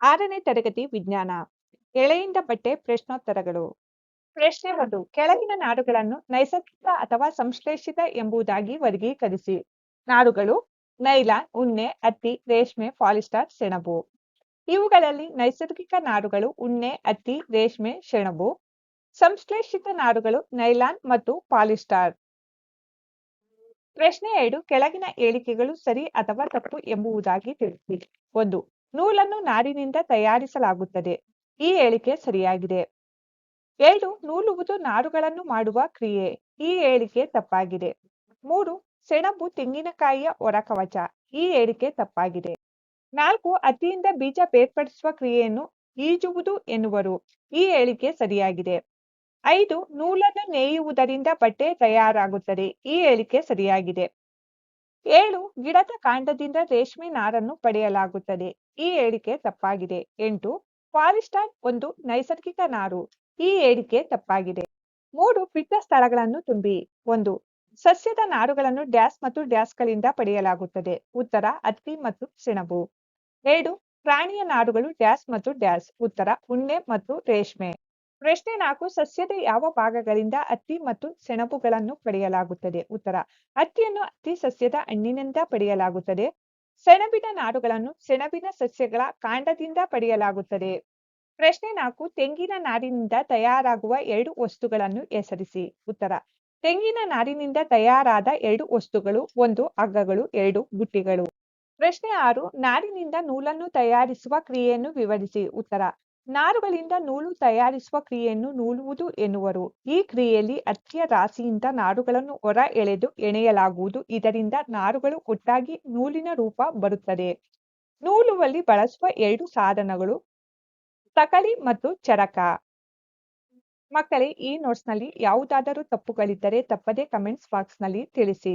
ಆರನೇ ತರಗತಿ ವಿಜ್ಞಾನ, ಎಳೆಯಿಂದ ಬಟ್ಟೆ ಪ್ರಶ್ನೋತ್ತರಗಳು. ಪ್ರಶ್ನೆ ಒಂದು, ಕೆಳಗಿನ ನಾರುಗಳನ್ನು ನೈಸರ್ಗಿಕ ಅಥವಾ ಸಂಶ್ಲೇಷಿತ ಎಂಬುದಾಗಿ ವರ್ಗೀಕರಿಸಿ. ನಾರುಗಳು ನೈಲಾನ್, ಉಣ್ಣೆ ಹತ್ತಿ ರೇಷ್ಮೆ, ಪಾಲಿಸ್ಟರ್, ಸೆಣಬು. ಇವುಗಳಲ್ಲಿ ನೈಸರ್ಗಿಕ ನಾರುಗಳು ಉಣ್ಣೆ ಹತ್ತಿ ರೇಷ್ಮೆ, ಸೆಣಬು. ಸಂಶ್ಲೇಷಿತ ನಾರುಗಳು ನೈಲಾನ್ ಮತ್ತು ಪಾಲಿಸ್ಟಾರ್. ಪ್ರಶ್ನೆ ಎರಡು, ಕೆಳಗಿನ ಹೇಳಿಕೆಗಳು ಸರಿ ಅಥವಾ ತಪ್ಪು ಎಂಬುದಾಗಿ ತಿಳಿಸಿ. ಒಂದು ನೂಲನ್ನು ನಾರಿನಿಂದ ತಯಾರಿಸಲಾಗುತ್ತದೆ. ಈ ಹೇಳಿಕೆ ಸರಿಯಾಗಿದೆ. ಎರಡು ನೂಲುವುದು ನಾರುಗಳನ್ನು ಮಾಡುವ ಕ್ರಿಯೆ. ಈ ಹೇಳಿಕೆ ತಪ್ಪಾಗಿದೆ. ಮೂರು, ಸೆಣಬು ತೆಂಗಿನಕಾಯಿಯ ಹೊರಕವಚ ಈ ಹೇಳಿಕೆ ತಪ್ಪಾಗಿದೆ. ನಾಲ್ಕು, ಅತಿಯಿಂದ ಬೀಜ ಬೇರ್ಪಡಿಸುವ ಕ್ರಿಯೆಯನ್ನು ಈಜುವುದು ಎನ್ನುವರು. ಈ ಹೇಳಿಕೆ ಸರಿಯಾಗಿದೆ. ಐದು, ನೂಲನ್ನು ನೇಯುವುದರಿಂದ ಬಟ್ಟೆ ತಯಾರಾಗುತ್ತದೆ. ಈ ಹೇಳಿಕೆ ಸರಿಯಾಗಿದೆ. ಏಳು, ಗಿಡದ ಕಾಂಡದಿಂದ ರೇಷ್ಮೆ ನಾರನ್ನು ಪಡೆಯಲಾಗುತ್ತದೆ. ಈ ಹೇಳಿಕೆ ತಪ್ಪಾಗಿದೆ. ಎಂಟು ಪಾಲಿಸ್ಟರ್ ಒಂದು ನೈಸರ್ಗಿಕ ನಾರು. ಈ ಹೇಳಿಕೆ ತಪ್ಪಾಗಿದೆ. ಮೂರು ಬಿಟ್ಟ ಸ್ಥಳಗಳನ್ನು ತುಂಬಿ. ಒಂದು, ಸಸ್ಯದ ನಾರುಗಳನ್ನು ಡ್ಯಾಸ್ ಮತ್ತು ಡ್ಯಾಸ್ಗಳಿಂದ ಪಡೆಯಲಾಗುತ್ತದೆ. ಉತ್ತರ ಹತ್ತಿ ಮತ್ತು ಸೆಣಬು. ಎರಡು, ಪ್ರಾಣಿಯ ನಾರುಗಳು ಡ್ಯಾಸ್ ಮತ್ತು ಡ್ಯಾಸ್. ಉತ್ತರ, ಉಣ್ಣೆ ಮತ್ತು ರೇಷ್ಮೆ. ಪ್ರಶ್ನೆ ನಾಲ್ಕು, ಸಸ್ಯದ ಯಾವ ಭಾಗಗಳಿಂದ ಹತ್ತಿ ಮತ್ತು ಸೆಣಬುಗಳನ್ನು ಪಡೆಯಲಾಗುತ್ತದೆ? ಉತ್ತರ, ಹತ್ತಿಯನ್ನು ಹತ್ತಿ ಸಸ್ಯದ ಹಣ್ಣಿನಿಂದ ಪಡೆಯಲಾಗುತ್ತದೆ. ಸೆಣಬಿನ ನಾರುಗಳನ್ನು ಸೆಣಬಿನ ಸಸ್ಯಗಳ ಕಾಂಡದಿಂದ ಪಡೆಯಲಾಗುತ್ತದೆ. ಪ್ರಶ್ನೆ ನಾಲ್ಕು, ತೆಂಗಿನ ನಾರಿನಿಂದ ತಯಾರಾಗುವ ಎರಡು ವಸ್ತುಗಳನ್ನು ಹೆಸರಿಸಿ. ಉತ್ತರ, ತೆಂಗಿನ ನಾರಿನಿಂದ ತಯಾರಾದ ಎರಡು ವಸ್ತುಗಳು, ಒಂದು ಹಗ್ಗಗಳು, ಎರಡು ಬುಟ್ಟಿಗಳು. ಪ್ರಶ್ನೆ ಆರು, ನಾರಿನಿಂದ ನೂಲನ್ನು ತಯಾರಿಸುವ ಕ್ರಿಯೆಯನ್ನು ವಿವರಿಸಿ. ಉತ್ತರ ನಾರುಗಳಿಂದ ನೂಲು ತಯಾರಿಸುವ ಕ್ರಿಯೆಯನ್ನು ನೂಲುವುದು ಎನ್ನುವರು. ಈ ಕ್ರಿಯೆಯಲ್ಲಿ ಹತ್ತಿಯ ರಾಶಿಯಿಂದ ನಾರುಗಳನ್ನು ಹೊರ ಎಳೆದು ಎಣೆಯಲಾಗುವುದು. ಇದರಿಂದ ನಾರುಗಳು ಒಟ್ಟಾಗಿ ನೂಲಿನ ರೂಪ ಬರುತ್ತದೆ. ನೂಲುವಲ್ಲಿ ಬಳಸುವ ಎರಡು ಸಾಧನಗಳು ತಕಳಿ ಮತ್ತು ಚರಕ. ಮಕ್ಕಳೇ, ಈ ನೋಟ್ಸ್ನಲ್ಲಿ ಯಾವುದಾದರೂ ತಪ್ಪುಗಳಿದ್ದರೆ ತಪ್ಪದೇ ಕಮೆಂಟ್ಸ್ ಬಾಕ್ಸ್ನಲ್ಲಿ ತಿಳಿಸಿ.